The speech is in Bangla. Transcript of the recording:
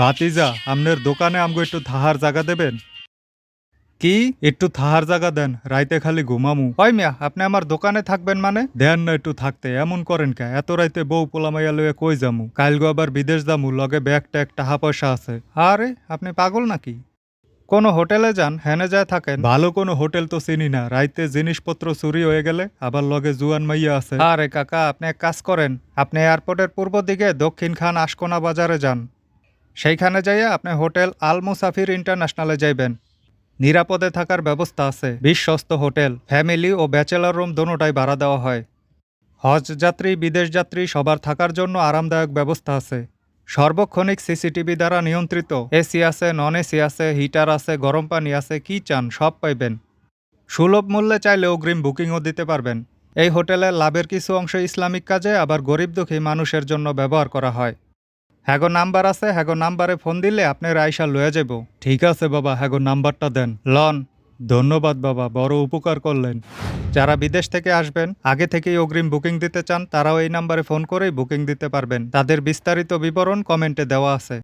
ভাতিজা আপনার দোকানে আমগো একটু থাহার জায়গা দেবেন? কি? একটু থাহার জায়গা দেন রাইতে খালি ঘুমামু। হয় মিয়া আপনি আমার দোকানে থাকবেন মানে? দেন না একটু থাকতে এমন করেন কে? এত রাইতে বউ পোলামাইয়া লইয়া কই যামু? কালগো আবার বিদেশ যামু লগে ব্যাগ ট্যাগ টাকা পয়সা আছে। আরে আপনি পাগল নাকি? কোনো হোটেলে যান হেনে যায় থাকেন। ভালো কোনো হোটেল তো চিনি না রাইতে জিনিসপত্র চুরি হয়ে গেলে আবার লগে জুয়ান মাইয়া আছে। আরে কাকা আপনি এক কাজ করেন আপনি এয়ারপোর্টের পূর্ব দিকে দক্ষিণ খান আশকোনা বাজারে যান। সেইখানে যাইয়া আপনি হোটেল আল মুসাফির ইন্টারন্যাশনালে যাইবেন। নিরাপদে থাকার ব্যবস্থা আছে। বিশ্বস্ত হোটেল, ফ্যামিলি ও ব্যাচেলর রুম দোনোটাই ভাড়া দেওয়া হয়। হজ যাত্রী, বিদেশ যাত্রী সবার থাকার জন্য আরামদায়ক ব্যবস্থা আছে। সর্বক্ষণিক সিসিটিভি দ্বারা নিয়ন্ত্রিত। এসি আছে নন এসি আছে, হিটার আছে, গরম পানি আছে, কি চান সব পাইবেন। সুলভ মূল্যে চাইলে অগ্রিম বুকিংও দিতে পারবেন। এই হোটেলের লাভের কিছু অংশ ইসলামিক কাজে, আবার গরিব দুঃখী মানুষের জন্য ব্যবহার করা হয়। হ্যাগো নাম্বার আছে, হ্যাগো নাম্বারে ফোন দিলে আপনার আয়সা লয়ে যাব। ঠিক আছে বাবা, হ্যাগো নাম্বারটা দেন। লন, ধন্যবাদ বাবা, বড় উপকার করলেন। যারা বিদেশ থেকে আসবেন, আগে থেকেই অগ্রিম বুকিং দিতে চান, তারাও এই নাম্বারে ফোন করেই বুকিং দিতে পারবেন। তাদের বিস্তারিত বিবরণ কমেন্টে দেওয়া আছে।